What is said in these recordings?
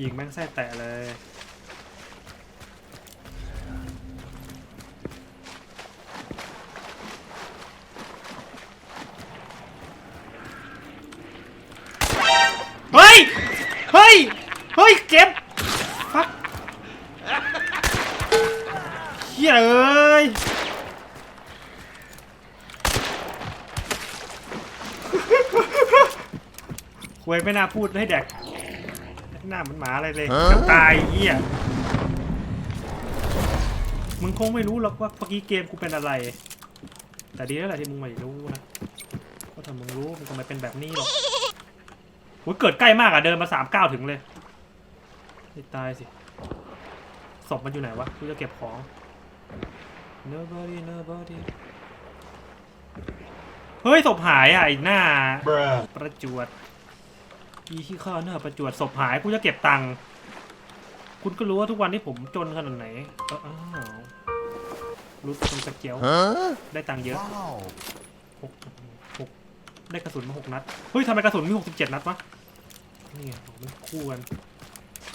ยิงแม่งไส้แตะเลย เฮ้ย เฮ้ย เฮ้ย เก็บ ฟักเฮียเอ้ยควยไม่น่าพูดให้แดก หน้าเหมันหมาอะไรเลยจะตายเหี้ยมึงคงไม่รู้หรอกว่าเมื่อกี้เกมกูเป็นอะไร แต่ดีแล้วแหละที่มึงไม่รู้นะเพราะถ้ามึงรู้มึงก็ไม่เป็นแบบนี้หรอกโอ้ยเกิดใกล้มากอะเดินมาสามเก้าวถึงเลยให้ตายสิศพมันอยู่ไหนวะกูจะเก็บของ nobody nobody เฮ้ยศพหายอะไอ้หน้า Bruh. ประจวด อีที่ข้าเนอะประจวดศพหายกูจะเก็บตังค์คุณก็รู้ว่าทุกวันนี้ผมจนขนาดไหนเอ้าอ้าวรู้ตรงสเกล Huh? ได้ตังค์เยอะ Wow. หกหกได้กระสุนมาหกนัดเฮ้ยทำไมกระสุนมีหกสิบเจ็ดนัดวะนี่ไงผมมันคู่กัน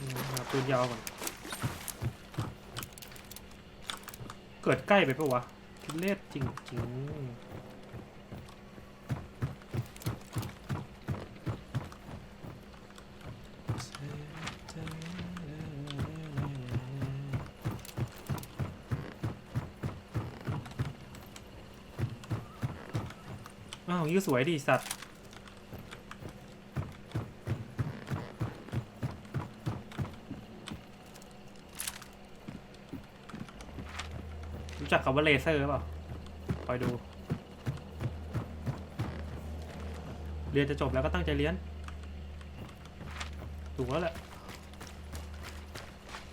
นี่หาปืนยาวก่อนเกิดใกล้ไปปะวะทุเล่จริงจริง อ้าวยี่สวยดีสัตว์รู้จักคำว่าเลเซอร์เปล่าคอยดู เรียนจะจบแล้วก็ตั้งใจเรียนถูกแล้วแหละ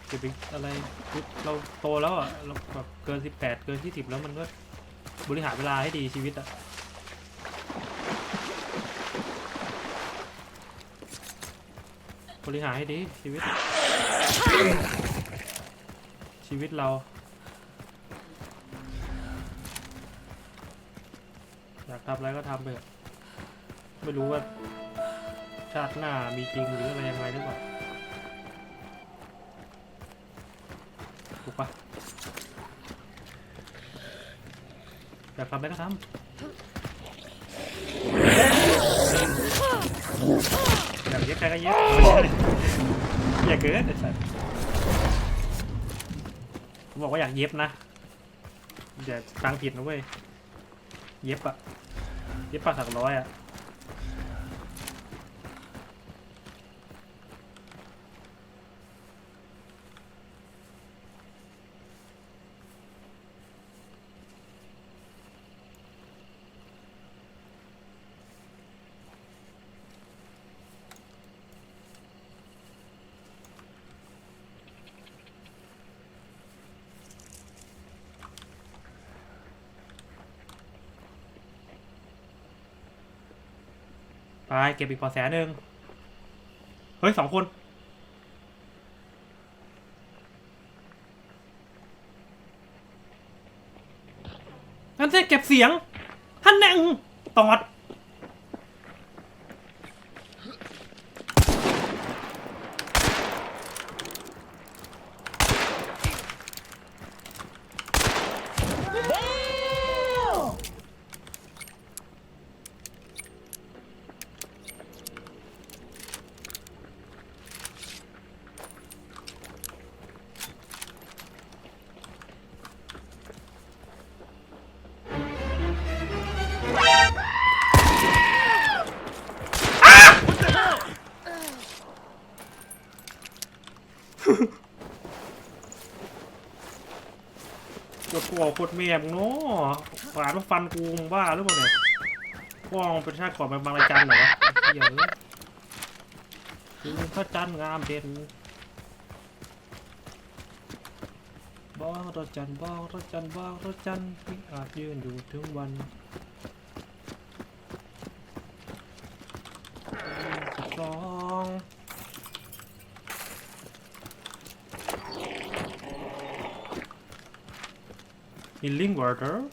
จะไปอะไรเราโตแล้วอะเราแบบเกินสิบแปดเกินยี่สิบแล้วมันก็บริหารเวลาให้ดีชีวิตอะ บริหารให้ดีชีวิต ชีวิตเรา อยากทำอะไรก็ทำไปไม่รู้ว่า ชาติหน้ามีจริงหรืออะไรยังไงหรือเปล่าถูกปะอยากทำอะไรก็ทำ อยากเย็บใครก็เย็บไม่ใช่อย่าเกินไอ้สัสผมบอกว่าอยากเย็บนะอย่าฟังผิดนะเว้ย เย็บอะเย็บปากถักร้อยอะ ไปเก็บอีกพอแสนหนึ่งเฮ้ยสองคน นั่นแท้เก็บเสียงฮันแน่งตอด กดหัวกดเมียมึงเนาะฝาดมาฟันกูมึงบ้าหรือเปล่าเนี่ยพ่องเป็นชาติก่อนเป็นบางรายจันเหรอเหี้ยเอ้ยคือพระจันทร์งามเด่นบ้องรถจันบ้องรถจันบ้องรถจันทร์ที่อาจยืนอยู่ถึงวัน healing water.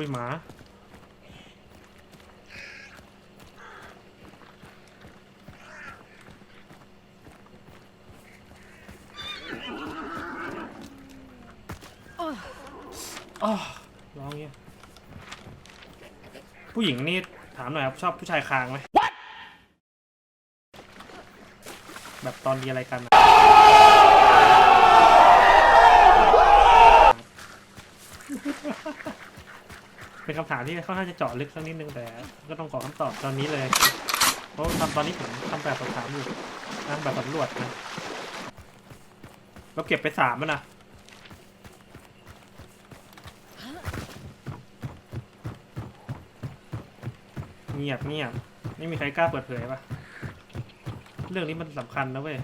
Uy, má อ๋อร้องเงี้ย ผู้หญิงนี่ถามหน่อยครับชอบผู้ชายคางไหมแบบตอนมีอะไรกันอะเป็นคำถามที่ค่อนข้างจะเจาะลึกสักนิดนึงแต่ ก็ต้องขอคำตอบตอนนี้เลย เพราะทำตอนนี้ผมทำแบบสอบถามอยู่นะแบบสำรวจนะเราเก็บไปสามแล้วนะ เงียบเงียบไม่มีใครกล้าเปิดเผยปะเรื่องนี้มันสำคัญนะเว้ย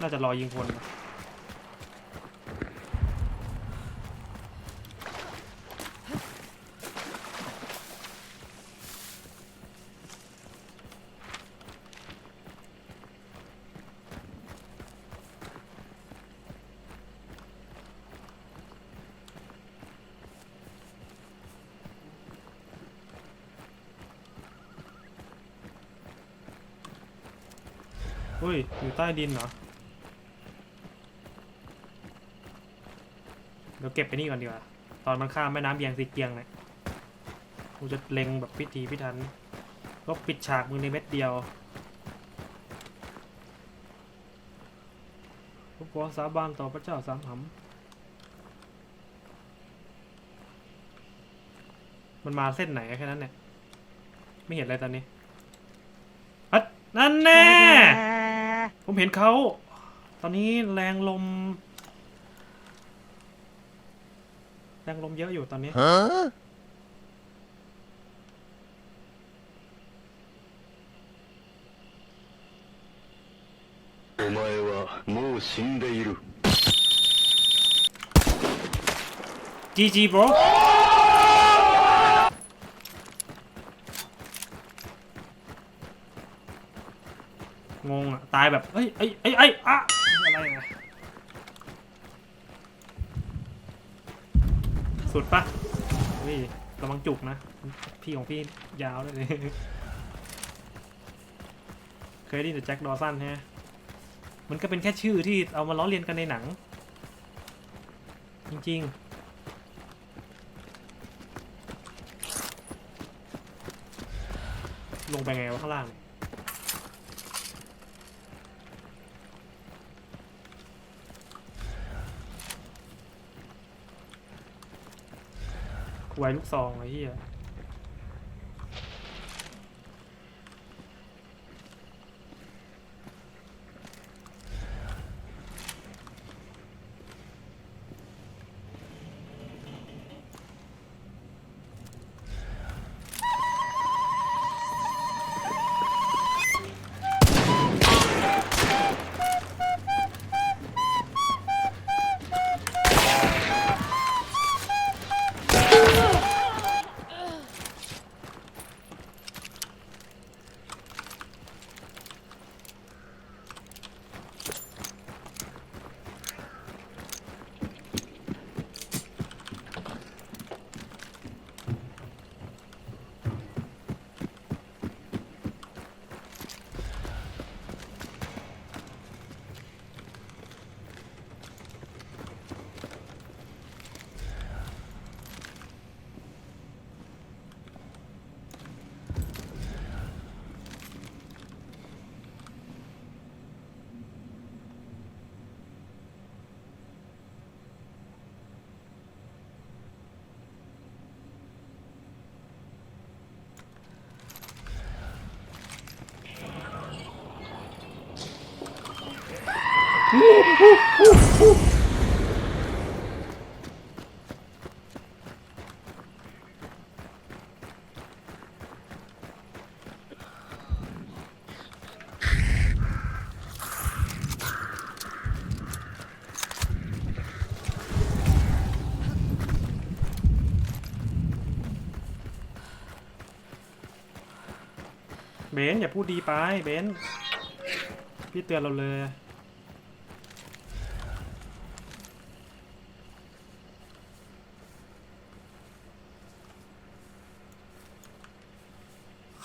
น่าจะรอยิงคนนะ อุ้ย อยู่ใต้ดินเหรอ เดี๋ยวเก็บไปนี่ก่อนดีกว่า ตอนมันข้ามแม่น้ำเบียงซีเกียงเนี่ยกูจะเล็งแบบพิธีพิถันก็ปิดฉากมึงในเม็ดเดียวกูขอสาบานต่อพระเจ้าสามหำมันมาเส้นไหนแค่นั้นเนี่ย ไม่เห็นอะไรตอนนี้ฮัดนั่นแน่ ผมเห็นเขา ตอนนี้แรงลม แรงลมเยอะอยู่ตอนนี้โอ้จีจีบรอ งงอะ ตายแบบเอ้ยเอ้ยเอ้ยเอ้ยอะอะไรอะสุดปะเฮ้ยระวังจุกนะ พี่ของพี่ยาวเลยเคยได้ยินแต่แจ็คดอสันใช่ไหมมันก็เป็นแค่ชื่อที่เอามาล้อเลียนกันในหนัง จริงๆลงไปไงวะข้างล่าง เนี่ยไวลูกซองไอ้เหี้ย เบนอย่าพูดดีไปเบนพี่เตือนเราเลย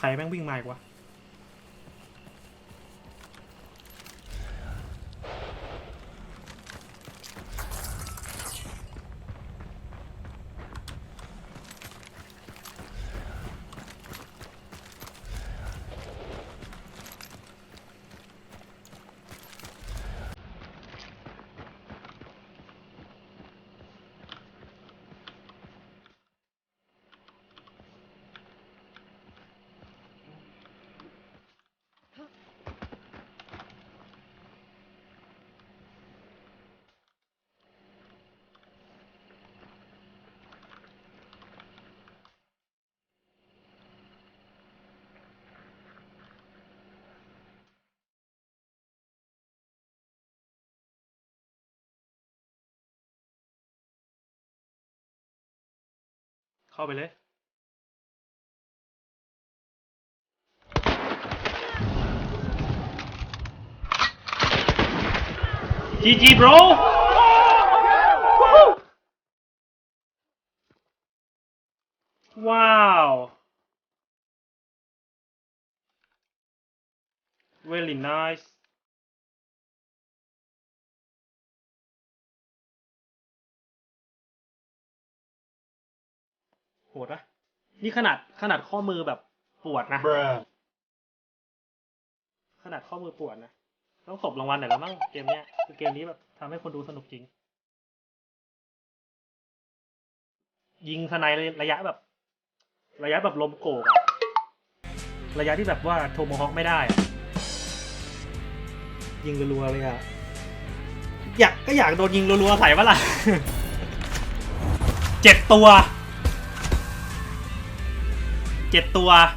ใครแม่งวิ่งมาอีกวะ เข้าไปเลย GG bro ว้าว very nice หดนะนี่ขนาดขนาดข้อมือแบบปวดนะ ขนาดข้อมือปวดนะ ต้องสบรางวัลหน่อยแล้วมั้งเกมเนี้ยคือเกมนี้แบบทำให้คนดูสนุกจริง ยิงสไนระยะแบบ ระยะแบบลมโกกอะระยะที่แบบว่าโทโมฮอคไม่ได้อะยิงรัวๆเลยอะอยากก็อยากโดนยิงรัวๆใส่ปะล่ะเจ็ดตัว เจ็ดตัว